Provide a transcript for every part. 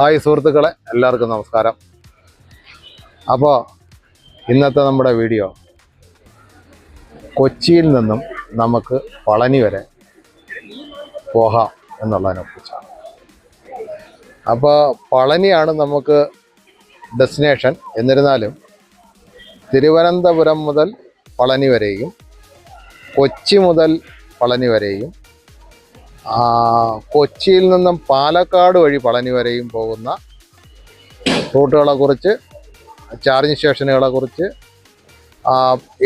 Hi സുഹൃത്തുക്കളെ എല്ലാവർക്കും നമസ്കാരം. അപ്പോൾ ഇന്നത്തെ നമ്മുടെ വീഡിയോ കൊച്ചിയിൽ നിന്നും നമുക്ക് പളനി വരെ പോകാം എന്നുള്ളതിനെ കുറിച്ചാണ്. അപ്പോൾ പളനിയാണ് നമുക്ക് ഡെസ്റ്റിനേഷൻ. എന്നിരുന്നാലും തിരുവനന്തപുരം മുതൽ പളനി വരെയും കൊച്ചി മുതൽ പളനി വരെയും കൊച്ചിയിൽ നിന്നും പാലക്കാട് വഴി പളനി വരെയും പോകുന്ന റൂട്ടുകളെ കുറിച്ച് ചാർജിങ് സ്റ്റേഷനുകളെ കുറിച്ച് ആ,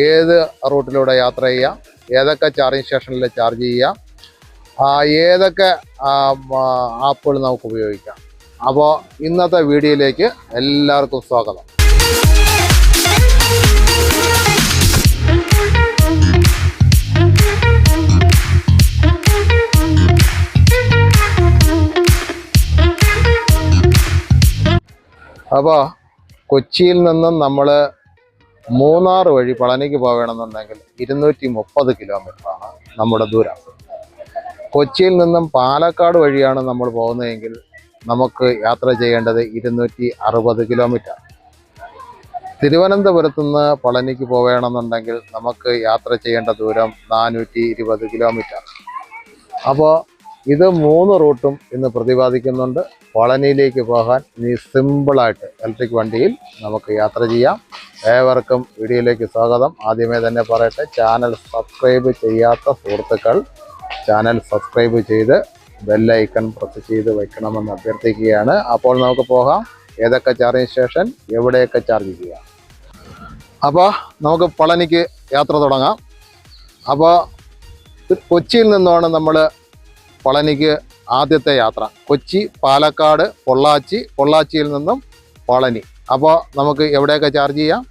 ഏത് റൂട്ടിലൂടെ യാത്ര ചെയ്യാം ഏതൊക്കെ ചാർജിങ് സ്റ്റേഷനിൽ ചാർജ് ചെയ്യാം ഏതൊക്കെ ആപ്പുകൾ നമുക്ക് ഉപയോഗിക്കാം. അപ്പോൾ ഇന്നത്തെ വീഡിയോയിലേക്ക് എല്ലാവർക്കും സ്വാഗതം. അപ്പോൾ കൊച്ചിയിൽ നിന്നും നമ്മൾ മൂന്നാർ വഴി പളനിക്ക് പോകണമെന്നുണ്ടെങ്കിൽ ഇരുന്നൂറ്റി മുപ്പത് കിലോമീറ്ററാണ് നമ്മുടെ ദൂരം. കൊച്ചിയിൽ നിന്നും പാലക്കാട് വഴിയാണ് നമ്മൾ പോകുന്നതെങ്കിൽ നമുക്ക് യാത്ര ചെയ്യേണ്ടത് ഇരുന്നൂറ്റി അറുപത് കിലോമീറ്റർ. തിരുവനന്തപുരത്തു നിന്ന് പളനിക്ക് പോവണമെന്നുണ്ടെങ്കിൽ നമുക്ക് യാത്ര ചെയ്യേണ്ട ദൂരം നാനൂറ്റി ഇരുപത് കിലോമീറ്റർ. അപ്പോൾ ഇത് മൂന്ന് റൂട്ടും ഇന്ന് പ്രതിപാദിക്കുന്നുണ്ട്. പളനിയിലേക്ക് പോകാൻ ഇനി സിമ്പിളായിട്ട് ഇലക്ട്രിക് വണ്ടിയിൽ നമുക്ക് യാത്ര ചെയ്യാം. ഏവർക്കും വീഡിയോയിലേക്ക് സ്വാഗതം. ആദ്യമേ തന്നെ പറയട്ടെ ചാനൽ സബ്സ്ക്രൈബ് ചെയ്യാത്ത സുഹൃത്തുക്കൾ ചാനൽ സബ്സ്ക്രൈബ് ചെയ്ത് ബെല്ലൈക്കൺ പ്രസ് ചെയ്ത് വയ്ക്കണമെന്ന് അഭ്യർത്ഥിക്കുകയാണ്. അപ്പോൾ നമുക്ക് പോകാം. ഏതൊക്കെ ചാർജിങ് സ്റ്റേഷൻ എവിടെയൊക്കെ ചാർജ് ചെയ്യാം. അപ്പോൾ നമുക്ക് പളനിക്ക് യാത്ര തുടങ്ങാം. അപ്പോൾ കൊച്ചിയിൽ നിന്നാണ് നമ്മൾ പളനിക്ക് ആദ്യത്തെ യാത്ര. കൊച്ചി പാലക്കാട് പൊള്ളാച്ചി പൊള്ളാച്ചിയിൽ നിന്നും പളനി. അപ്പോൾ നമുക്ക് എവിടെയൊക്കെ ചാർജ് ചെയ്യാം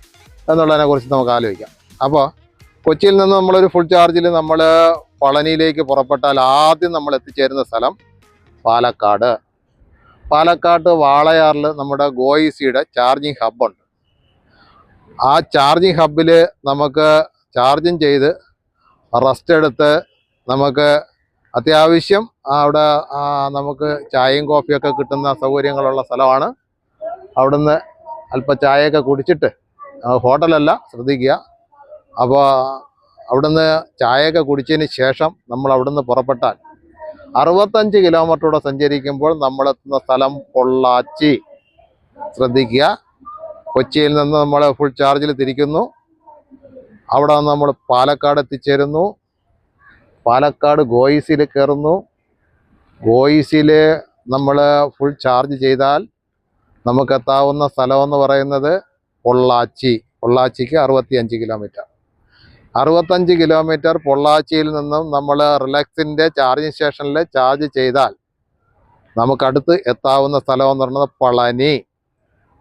എന്നുള്ളതിനെ കുറിച്ച് നമുക്ക് ആലോചിക്കാം. അപ്പോൾ കൊച്ചിയിൽ നിന്ന് നമ്മളൊരു ഫുൾ ചാർജിൽ നമ്മൾ പളനിയിലേക്ക് പുറപ്പെട്ടാൽ ആദ്യം നമ്മൾ എത്തിച്ചേരുന്ന സ്ഥലം പാലക്കാട്. പാലക്കാട് വാളയാറിൽ നമ്മുടെ ഗോയിസിയുടെ ചാർജിങ് ഹബ്ബുണ്ട് ആ ചാർജിങ് ഹബ്ബിൽ നമുക്ക് ചാർജിങ് ചെയ്ത് റെസ്റ്റ് എടുത്ത് നമുക്ക് അത്യാവശ്യം അവിടെ നമുക്ക് ചായയും കോഫിയൊക്കെ കിട്ടുന്ന സൗകര്യങ്ങളുള്ള സ്ഥലമാണ്. അവിടുന്ന് അല്പം ചായയൊക്കെ കുടിച്ചിട്ട് ഹോട്ടലല്ല ശ്രദ്ധിക്കുക. അപ്പോൾ അവിടുന്ന് ചായയൊക്കെ കുടിച്ചതിന് ശേഷം നമ്മൾ അവിടുന്ന് പുറപ്പെട്ടാൽ അറുപത്തഞ്ച് കിലോമീറ്ററൂടെ സഞ്ചരിക്കുമ്പോൾ നമ്മളെത്തുന്ന സ്ഥലം പൊള്ളാച്ചി. ശ്രദ്ധിക്കുക. കൊച്ചിയിൽ നിന്ന് നമ്മൾ ഫുൾ ചാർജിൽ തിരിക്കുന്നു. അവിടെ നിന്ന് നമ്മൾ പാലക്കാട് എത്തിച്ചേരുന്നു. പാലക്കാട് ഗോയിസിൽ കയറുന്നു. ഗോയിസിൽ നമ്മൾ ഫുൾ ചാർജ് ചെയ്താൽ നമുക്ക് എത്താവുന്ന സ്ഥലമെന്ന് പറയുന്നത് പൊള്ളാച്ചി. പൊള്ളാച്ചിക്ക് അറുപത്തിയഞ്ച് കിലോമീറ്റർ അറുപത്തഞ്ച് കിലോമീറ്റർ പൊള്ളാച്ചിയിൽ നിന്നും നമ്മൾ റിലാക്സിന്റെ ചാർജിങ് സ്റ്റേഷനിൽ ചാർജ് ചെയ്താൽ നമുക്കടുത്ത് എത്താവുന്ന സ്ഥലമെന്ന് പറയുന്നത് പളനി.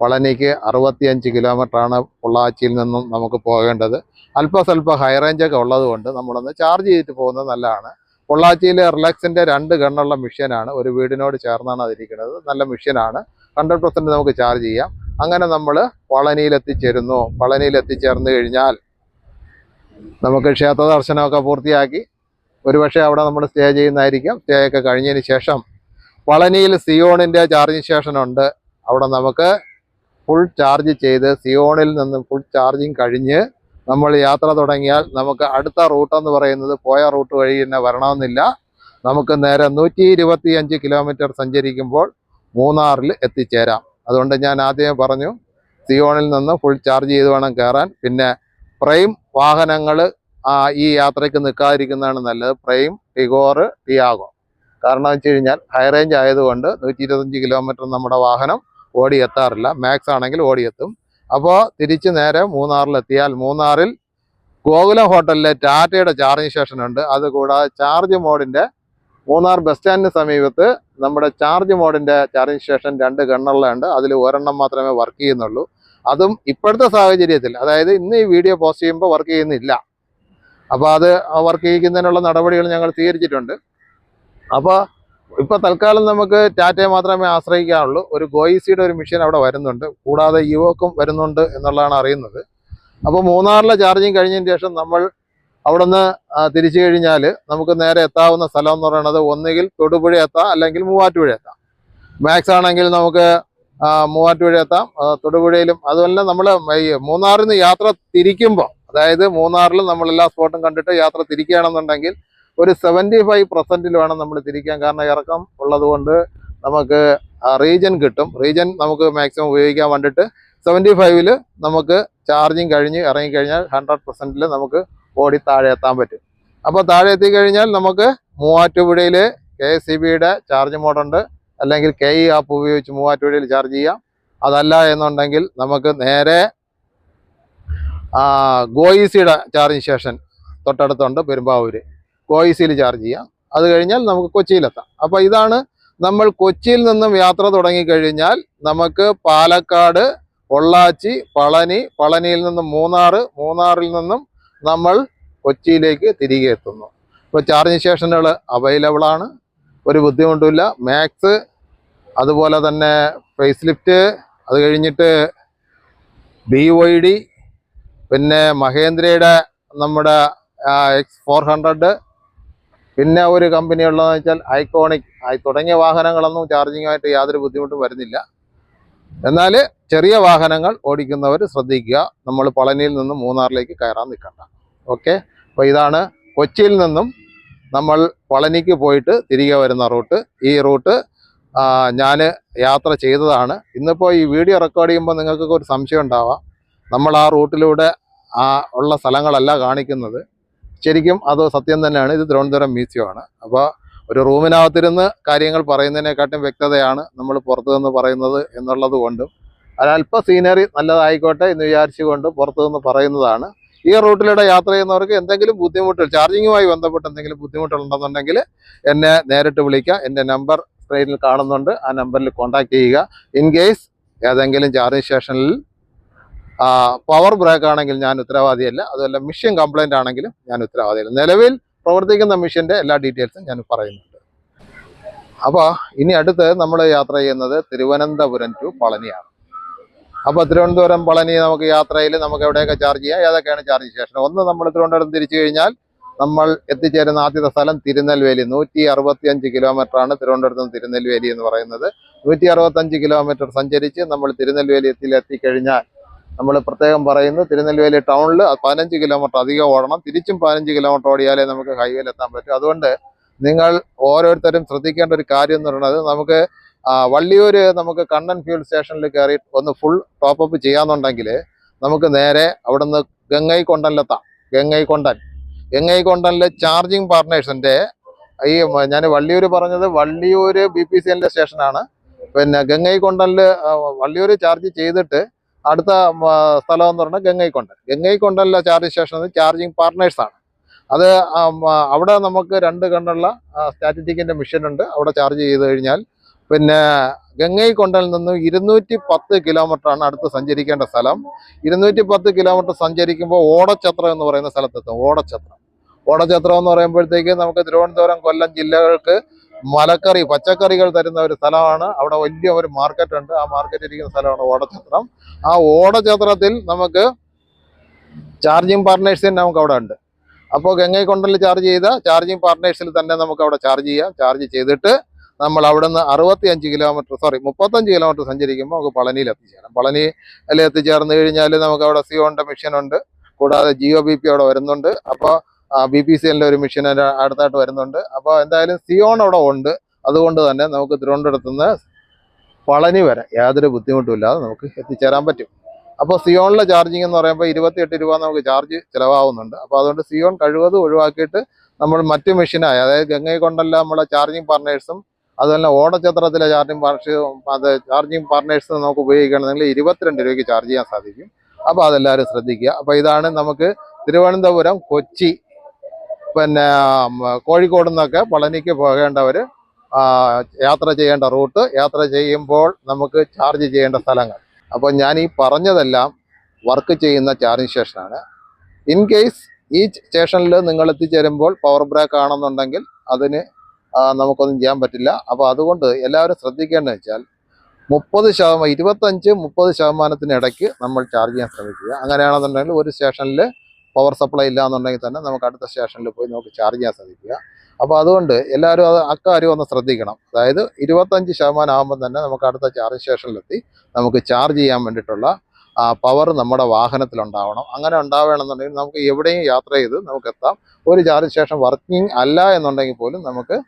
പളനിക്ക് അറുപത്തിയഞ്ച് കിലോമീറ്ററാണ് പൊള്ളാച്ചിയിൽ നിന്നും നമുക്ക് പോകേണ്ടത്. അല്പസ്വല്പം ഹൈ റേഞ്ചൊക്കെ ഉള്ളത് കൊണ്ട് നമ്മളൊന്ന് ചാർജ് ചെയ്തിട്ട് പോകുന്നത് നല്ലതാണ്. പൊള്ളാച്ചിയിൽ റിലാക്സിന്റെ രണ്ട് ഗണ്ണുള്ള മിഷ്യനാണ് ഒരു വീടിനോട് ചേർന്നാണ് അതിരിക്കുന്നത്. നല്ല മിഷ്യനാണ് ഹൺഡ്രഡ് പെർസെന്റ് നമുക്ക് ചാർജ് ചെയ്യാം. അങ്ങനെ നമ്മൾ പളനിയിൽ എത്തിച്ചേരുന്നു കഴിഞ്ഞാൽ നമുക്ക് ക്ഷേത്ര ദർശനമൊക്കെ പൂർത്തിയാക്കി. ഒരുപക്ഷെ അവിടെ നമ്മൾ സ്റ്റേ ചെയ്യുന്നതായിരിക്കും. സ്റ്റേ ഒക്കെ കഴിഞ്ഞതിന് ശേഷം പളനിയിൽ സിയോണിന്റെ ചാർജിങ് സ്റ്റേഷൻ ഉണ്ട്. അവിടെ നമുക്ക് ഫുൾ ചാർജ് ചെയ്ത് സിയോണിൽ നിന്ന് ഫുൾ ചാർജിങ് കഴിഞ്ഞ് നമ്മൾ യാത്ര തുടങ്ങിയാൽ നമുക്ക് അടുത്ത റൂട്ടെന്ന് പറയുന്നത് പോയ റൂട്ട് വഴി തന്നെ വരണമെന്നില്ല. നമുക്ക് നേരെ നൂറ്റി ഇരുപത്തി അഞ്ച് കിലോമീറ്റർ സഞ്ചരിക്കുമ്പോൾ മൂന്നാറിൽ എത്തിച്ചേരാം. അതുകൊണ്ട് ഞാൻ ആദ്യമേ പറഞ്ഞു സിയോണിൽ നിന്ന് ഫുൾ ചാർജ് ചെയ്ത് വേണം കയറാൻ. പിന്നെ പ്രൈം വാഹനങ്ങൾ ഈ യാത്രയ്ക്ക് നിൽക്കാതിരിക്കുന്നതാണ് നല്ലത്. Prime Tigor Tiago. കാരണം വെച്ച് കഴിഞ്ഞാൽ ഹൈ റേഞ്ച് ആയതുകൊണ്ട് നൂറ്റി ഇരുപത്തഞ്ച് കിലോമീറ്റർ നമ്മുടെ വാഹനം ഓടി എത്താറില്ല മാക്സ് ആണെങ്കിൽ ഓടിയെത്തും. അപ്പോൾ തിരിച്ച് നേരെ മൂന്നാറിലെത്തിയാൽ മൂന്നാറിൽ ഗോകുലം ഹോട്ടലിലെ ടാറ്റയുടെ ചാർജിങ് സ്റ്റേഷൻ ഉണ്ട്. അതുകൂടാതെ ചാർജ് മോഡിന്റെ മൂന്നാർ ബസ് സ്റ്റാൻഡിന് സമീപത്ത് നമ്മുടെ ചാർജ് മോഡിന്റെ ചാർജിങ് സ്റ്റേഷൻ രണ്ട് ഗണ്ണുകളുണ്ട് അതിൽ ഒരെണ്ണം മാത്രമേ വർക്ക് ചെയ്യുന്നുള്ളൂ. അതും ഇപ്പോഴത്തെ സാഹചര്യത്തിൽ അതായത് ഇന്ന് ഈ വീഡിയോ പോസ്റ്റ് ചെയ്യുമ്പോൾ വർക്ക് ചെയ്യുന്നില്ല. അപ്പോൾ അത് വർക്ക് ചെയ്യിക്കുന്നതിനുള്ള നടപടികൾ ഞങ്ങൾ സ്വീകരിച്ചിട്ടുണ്ട്. അപ്പോൾ ഇപ്പോൾ തൽക്കാലം നമുക്ക് ടാറ്റയെ മാത്രമേ ആശ്രയിക്കാനുള്ളൂ. ഒരു ഗോയിസിയുടെ ഒരു മെഷീൻ അവിടെ വരുന്നുണ്ട്. കൂടാതെ യുവക്കും വരുന്നുണ്ട് എന്നുള്ളതാണ് അറിയുന്നത്. അപ്പോൾ മൂന്നാറിലെ ചാർജിങ് കഴിഞ്ഞതിന് ശേഷം നമ്മൾ അവിടുന്ന് തിരിച്ചു കഴിഞ്ഞാൽ നമുക്ക് നേരെ എത്താവുന്ന സ്ഥലം എന്ന് പറയുന്നത് ഒന്നുകിൽ തൊടുപുഴ എത്താം അല്ലെങ്കിൽ മൂവാറ്റുപുഴ എത്താം. മാക്സ് ആണെങ്കിൽ നമുക്ക് മൂവാറ്റുപുഴ എത്താം തൊടുപുഴയിലും. അതുപോലെ നമ്മൾ മൂന്നാറിൽ നിന്ന് യാത്ര തിരിക്കുമ്പോൾ അതായത് മൂന്നാറിൽ നമ്മൾ എല്ലാ സ്പോട്ടും കണ്ടിട്ട് യാത്ര തിരിക്കുകയാണെന്നുണ്ടെങ്കിൽ ഒരു സെവന്റി ഫൈവ് പെർസെന്റിൽ വേണം നമ്മൾ തിരിക്കാൻ. കാരണം ഇറക്കം ഉള്ളതുകൊണ്ട് നമുക്ക് റീജൻ കിട്ടും. റീജൻ നമുക്ക് മാക്സിമം ഉപയോഗിക്കാൻ വേണ്ടിയിട്ട് സെവന്റി ഫൈവിൽ നമുക്ക് ചാർജിങ് കഴിഞ്ഞ് ഇറങ്ങിക്കഴിഞ്ഞാൽ ഹൺഡ്രഡ് പെർസെന്റിൽ നമുക്ക് ഓടി താഴെ എത്താൻ പറ്റും. അപ്പോൾ താഴെ എത്തിക്കഴിഞ്ഞാൽ നമുക്ക് മൂവാറ്റുപുഴയിൽ കെ എസ് സി ബിയുടെ ചാർജ് മോഡുണ്ട് അല്ലെങ്കിൽ കെ ഇ ആപ്പ് ഉപയോഗിച്ച് മൂവാറ്റുപുഴയിൽ ചാർജ് ചെയ്യാം. അതല്ല എന്നുണ്ടെങ്കിൽ നമുക്ക് നേരെ ഗോയിസിയുടെ ചാർജിങ് സ്റ്റേഷൻ തൊട്ടടുത്തുണ്ട് പെരുമ്പാവൂര്. ഗോയിസിയിൽ ചാർജ് ചെയ്യാം. അത് കഴിഞ്ഞാൽ നമുക്ക് കൊച്ചിയിലെത്താം. അപ്പോൾ ഇതാണ് നമ്മൾ കൊച്ചിയിൽ നിന്നും യാത്ര തുടങ്ങിക്കഴിഞ്ഞാൽ നമുക്ക് പാലക്കാട് പൊള്ളാച്ചി പളനി പളനിയിൽ നിന്നും മൂന്നാർ മൂന്നാറിൽ നിന്നും നമ്മൾ കൊച്ചിയിലേക്ക് തിരികെ എത്തുന്നു. ഇപ്പോൾ ചാർജിങ് സ്റ്റേഷനുകൾ അവൈലബിൾ ആണ്. ഒരു ബുദ്ധിമുട്ടില്ല മാക്സ് അതുപോലെ തന്നെ ഫേസ് ലിഫ്റ്റ് അത് കഴിഞ്ഞിട്ട് ബി വൈ ഡി പിന്നെ മഹേന്ദ്രയുടെ നമ്മുടെ എക്സ് ഫോർ ഹൺഡ്രഡ് പിന്നെ ഒരു കമ്പനി ഉള്ളതെന്ന് വെച്ചാൽ ഐക്കോണിക് ആയി തുടങ്ങിയ വാഹനങ്ങളൊന്നും ചാർജിങ്ങുമായിട്ട് യാതൊരു ബുദ്ധിമുട്ടും വരുന്നില്ല. എന്നാൽ ചെറിയ വാഹനങ്ങൾ ഓടിക്കുന്നവർ ശ്രദ്ധിക്കുക. നമ്മൾ പളനിയിൽ നിന്നും മൂന്നാറിലേക്ക് കയറാൻ നിൽക്കണ്ട. ഓക്കെ അപ്പോൾ ഇതാണ് കൊച്ചിയിൽ നിന്നും നമ്മൾ പളനിക്ക് പോയിട്ട് തിരികെ വരുന്ന റൂട്ട്. ഈ റൂട്ട് ഞാൻ യാത്ര ചെയ്തതാണ്. ഇന്നിപ്പോൾ ഈ വീഡിയോ റെക്കോർഡ് ചെയ്യുമ്പോൾ നിങ്ങൾക്കൊക്കെ ഒരു സംശയം ഉണ്ടാവാം. നമ്മൾ ആ റൂട്ടിലൂടെ ആ ഉള്ള സ്ഥലങ്ങളല്ല കാണിക്കുന്നത്. ശരിക്കും അത് സത്യം തന്നെയാണ്. ഇത് തിരുവനന്തപുരം മ്യൂസിയമാണ് അപ്പോൾ ഒരു റൂമിനകത്തിരുന്ന് കാര്യങ്ങൾ പറയുന്നതിനെക്കാട്ടും വ്യക്തതയാണ് നമ്മൾ പുറത്തു നിന്ന് പറയുന്നത് എന്നുള്ളത് കൊണ്ടും ഒരല്പ സീനറി നല്ലതായിക്കോട്ടെ എന്ന് വിചാരിച്ചുകൊണ്ട് പുറത്തു നിന്ന് പറയുന്നതാണ്. ഈ റൂട്ടിലൂടെ യാത്ര ചെയ്യുന്നവർക്ക് എന്തെങ്കിലും ബുദ്ധിമുട്ടുകൾ ചാർജിങ്ങുമായി ബന്ധപ്പെട്ട് എന്തെങ്കിലും ബുദ്ധിമുട്ടുണ്ടെന്നുണ്ടെങ്കിൽ എന്നെ നേരിട്ട് വിളിക്കുക. എന്റെ നമ്പർ സ്ക്രീനിൽ കാണുന്നുണ്ട്. ആ നമ്പറിൽ കോൺടാക്ട് ചെയ്യുക. ഇൻ കേസ് ഏതെങ്കിലും ചാർജിങ് സ്റ്റേഷനിൽ പവർ ബ്രേക്ക് ആണെങ്കിൽ ഞാൻ ഉത്തരവാദിയല്ല. അതുമല്ല മിഷ്യൻ കംപ്ലൈന്റ് ആണെങ്കിലും ഞാൻ ഉത്തരവാദിയല്ല. നിലവിൽ പ്രവർത്തിക്കുന്ന മിഷ്യന്റെ എല്ലാ ഡീറ്റെയിൽസും ഞാൻ പറയുന്നുണ്ട്. അപ്പോൾ ഇനി അടുത്ത് നമ്മൾ യാത്ര ചെയ്യുന്നത് തിരുവനന്തപുരം ടു പളനിയാണ്. അപ്പോൾ തിരുവനന്തപുരം പളനി നമുക്ക് യാത്രയിൽ നമുക്ക് എവിടെയൊക്കെ ചാർജ് ചെയ്യാം? ഏതൊക്കെയാണ് ചാർജ് സ്റ്റേഷൻ ഒന്ന് നമ്മൾ തിരുവനന്തപുരം തിരിച്ചു കഴിഞ്ഞാൽ നമ്മൾ എത്തിച്ചേരുന്ന ആദ്യത്തെ സ്ഥലം തിരുനെൽവേലി. നൂറ്റി അറുപത്തിയഞ്ച് കിലോമീറ്റർ ആണ് തിരുവനന്തപുരത്ത് നിന്ന് തിരുനെൽവേലി എന്ന് പറയുന്നത്. നൂറ്റി അറുപത്തഞ്ച് കിലോമീറ്റർ സഞ്ചരിച്ച് നമ്മൾ തിരുനെൽവേലി എത്തി എത്തിക്കഴിഞ്ഞാൽ നമ്മൾ പ്രത്യേകം പറയുന്നത് തിരുനെൽവേലി ടൗണിൽ പതിനഞ്ച് കിലോമീറ്റർ അധികം ഓടണം. തിരിച്ചും പതിനഞ്ച് കിലോമീറ്റർ ഓടിയാലേ നമുക്ക് ഹൈവേയിൽ എത്താൻ പറ്റും. അതുകൊണ്ട് നിങ്ങൾ ഓരോരുത്തരും ശ്രദ്ധിക്കേണ്ട ഒരു കാര്യം എന്ന് പറയുന്നത് നമുക്ക് വള്ളിയൂർ നമുക്ക് കണ്ണൻ ഫ്യൂൽ സ്റ്റേഷനിൽ കയറി ഒന്ന് ഫുൾ ടോപ്പ് അപ്പ് ചെയ്യാന്നുണ്ടെങ്കിൽ നമുക്ക് നേരെ അവിടുന്ന് ഗംഗൈ കൊണ്ടനിലെത്താം ഗംഗൈ കൊണ്ടൻ ചാർജിങ് പാർട്ട്നേഴ്സിന്റെ ഈ ഞാൻ വള്ളിയൂർ പറഞ്ഞത് വള്ളിയൂർ ബി പി സി എല്ലിന്റെ സ്റ്റേഷനാണ് പിന്നെ ഗംഗൈ കൊണ്ടനിൽ വള്ളിയൂർ ചാർജ് ചെയ്തിട്ട് അടുത്ത സ്ഥലം എന്ന് പറഞ്ഞാൽ ഗംഗൈക്കൊണ്ടൻ ഗംഗൈക്കൊണ്ടനിലെ ചാർജിങ് സ്റ്റേഷൻ ചാർജിങ് പാർട്ട്നേഴ്സാണ് അത് അവിടെ നമുക്ക് രണ്ട് കണ്ടുള്ള സ്റ്റാറ്റിറ്റിക്കിന്റെ മെഷീൻ ഉണ്ട്. അവിടെ ചാർജ് ചെയ്ത് കഴിഞ്ഞാൽ പിന്നെ ഗംഗൈക്കൊണ്ടനിൽ നിന്നും ഇരുന്നൂറ്റി പത്ത് കിലോമീറ്റർ ആണ് അടുത്ത് സഞ്ചരിക്കേണ്ട സ്ഥലം. ഇരുന്നൂറ്റി പത്ത് കിലോമീറ്റർ സഞ്ചരിക്കുമ്പോൾ ഓടച്ചത്രം എന്ന് പറയുന്ന സ്ഥലത്തെത്തും. ഓടച്ചത്രം. ഓടച്ചത്രം എന്ന് പറയുമ്പോഴത്തേക്ക് നമുക്ക് തിരുവനന്തപുരം കൊല്ലം ജില്ലകൾക്ക് മലക്കറി പച്ചക്കറികൾ തരുന്ന ഒരു സ്ഥലമാണ്. അവിടെ വലിയ ഒരു മാർക്കറ്റ് ഉണ്ട്. ആ മാർക്കറ്റ് ഇരിക്കുന്ന സ്ഥലമാണ് ഓടച്ചത്രം. ആ ഓടച്ചത്രത്തിൽ നമുക്ക് ചാർജിങ് പാർട്ട്നേഴ്സിന് നമുക്ക് അവിടെ ഉണ്ട്. അപ്പോൾ ഗംഗൈക്കൊണ്ടലിൽ ചാർജ് ചെയ്ത ചാർജിങ് പാർട്ട്നേഴ്സിൽ തന്നെ നമുക്ക് അവിടെ ചാർജ് ചെയ്യാം. ചാർജ് ചെയ്തിട്ട് നമ്മൾ അവിടെ നിന്ന് അറുപത്തി അഞ്ച് കിലോമീറ്റർ സോറി മുപ്പത്തഞ്ച് കിലോമീറ്റർ സഞ്ചരിക്കുമ്പോൾ നമുക്ക് പളനിയിൽ എത്തിച്ചേരാം. പളനിയിൽ എത്തിച്ചേർന്ന് കഴിഞ്ഞാൽ നമുക്ക് അവിടെ സിയോണിന്റെ മെഷീൻ ഉണ്ട്. കൂടാതെ ജിയോ ബി പി അവിടെ വരുന്നുണ്ട്. അപ്പോൾ ബി പി സി എല്ലിന്റെ ഒരു മെഷീൻ അടുത്തായിട്ട് വരുന്നുണ്ട്. അപ്പോൾ എന്തായാലും സിയോൺ അവിടെ ഉണ്ട്. അതുകൊണ്ട് തന്നെ നമുക്ക് തിരുവനന്തപുരത്ത് നിന്ന് പളനി വരെ യാതൊരു ബുദ്ധിമുട്ടുമില്ലാതെ നമുക്ക് എത്തിച്ചേരാൻ പറ്റും. അപ്പോൾ സിയോണിലെ ചാർജിങ് എന്ന് പറയുമ്പോൾ ഇരുപത്തിയെട്ട് രൂപ നമുക്ക് ചാർജ് ചിലവാകുന്നുണ്ട്. അപ്പോൾ അതുകൊണ്ട് സിയോൺ കഴിവതും ഒഴിവാക്കിയിട്ട് നമ്മൾ മറ്റു മെഷീനായ അതായത് ഗംഗയെ കൊണ്ടല്ല നമ്മളെ ചാർജിങ് പാർട്ട്നേഴ്സും അതുപോലെ ഓടച്ചത്രത്തിലെ ചാർജിങ് പാർട്ട്സ് അത് ചാർജിങ് പാർട്ട്നേഴ്സ് നമുക്ക് ഉപയോഗിക്കുകയാണെന്നുണ്ടെങ്കിൽ ഇരുപത്തിരണ്ട് രൂപയ്ക്ക് ചാർജ് ചെയ്യാൻ സാധിക്കും. അപ്പോൾ അതെല്ലാവരും ശ്രദ്ധിക്കുക. അപ്പോൾ ഇതാണ് നമുക്ക് തിരുവനന്തപുരം കൊച്ചി പിന്നെ കോഴിക്കോട് നിന്നൊക്കെ പളനിക്ക് പോകേണ്ടവർ യാത്ര ചെയ്യേണ്ട റൂട്ട് യാത്ര ചെയ്യുമ്പോൾ നമുക്ക് ചാർജ് ചെയ്യേണ്ട സ്ഥലങ്ങൾ. അപ്പോൾ ഞാൻ ഈ പറഞ്ഞതെല്ലാം വർക്ക് ചെയ്യുന്ന ചാർജിങ് സ്റ്റേഷനാണ് ഇൻ കേസ് ഈ സ്റ്റേഷനിൽ നിങ്ങൾ എത്തിച്ചേരുമ്പോൾ പവർ ബ്രേക്ക് ആണെന്നുണ്ടെങ്കിൽ അതിന് നമുക്കൊന്നും ചെയ്യാൻ പറ്റില്ല. അപ്പോൾ അതുകൊണ്ട് എല്ലാവരും ശ്രദ്ധിക്കേണ്ടത് വെച്ചാൽ മുപ്പത് ശതമാനം ഇരുപത്തഞ്ച് മുപ്പത് ശതമാനത്തിനിടയ്ക്ക് നമ്മൾ ചാർജ് ചെയ്യാൻ ശ്രമിക്കുക. അങ്ങനെയാണെന്നുണ്ടെങ്കിൽ ഒരു സ്റ്റേഷനിൽ പവർ സപ്ലൈ ഇല്ല എന്നുണ്ടെങ്കിൽ തന്നെ നമുക്ക് അടുത്ത സ്റ്റേഷനിൽ പോയി നമുക്ക് ചാർജ് ചെയ്യാൻ സാധിക്കുക അപ്പോൾ അതുകൊണ്ട് എല്ലാവരും അത് അക്കാര്യം ഒന്ന് ശ്രദ്ധിക്കണം. അതായത് ഇരുപത്തഞ്ച് ശതമാനം ആകുമ്പോൾ തന്നെ നമുക്ക് അടുത്ത ചാർജ് സ്റ്റേഷനിലെത്തി നമുക്ക് ചാർജ് ചെയ്യാൻ വേണ്ടിയിട്ടുള്ള പവർ നമ്മുടെ വാഹനത്തിലുണ്ടാവണം. അങ്ങനെ ഉണ്ടാവണമെന്നുണ്ടെങ്കിൽ നമുക്ക് എവിടെയും യാത്ര ചെയ്ത് നമുക്ക് എത്താം. ഒരു ചാർജ് സ്റ്റേഷൻ വർക്കിംഗ് അല്ല എന്നുണ്ടെങ്കിൽ പോലും നമുക്ക്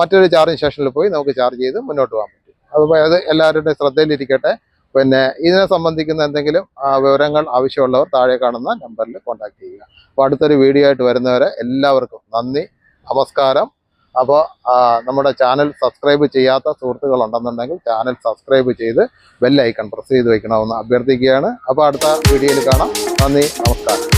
മറ്റൊരു ചാർജിങ് സ്റ്റേഷനിൽ പോയി നമുക്ക് ചാർജ് ചെയ്ത് മുന്നോട്ട് പോകാൻ പറ്റും. അതുപോലെ അത് എല്ലാവരുടെയും ശ്രദ്ധയിലിരിക്കട്ടെ. പിന്നെ ഇതിനെ സംബന്ധിക്കുന്ന എന്തെങ്കിലും വിവരങ്ങൾ ആവശ്യമുള്ളവർ താഴെ കാണുന്ന നമ്പറിൽ കോൺടാക്ട് ചെയ്യുക. അപ്പോൾ അടുത്തൊരു വീഡിയോ ആയിട്ട് വരുന്നവരെ എല്ലാവർക്കും നന്ദി നമസ്കാരം. അപ്പോൾ നമ്മുടെ ചാനൽ സബ്സ്ക്രൈബ് ചെയ്യാത്ത സുഹൃത്തുക്കളുണ്ടെന്നുണ്ടെങ്കിൽ ചാനൽ സബ്സ്ക്രൈബ് ചെയ്ത് ബെല്ലൈക്കൺ പ്രസ് ചെയ്ത് വയ്ക്കണമെന്ന് അഭ്യർത്ഥിക്കുകയാണ്. അപ്പോൾ അടുത്ത വീഡിയോയിൽ കാണാം. നന്ദി നമസ്കാരം.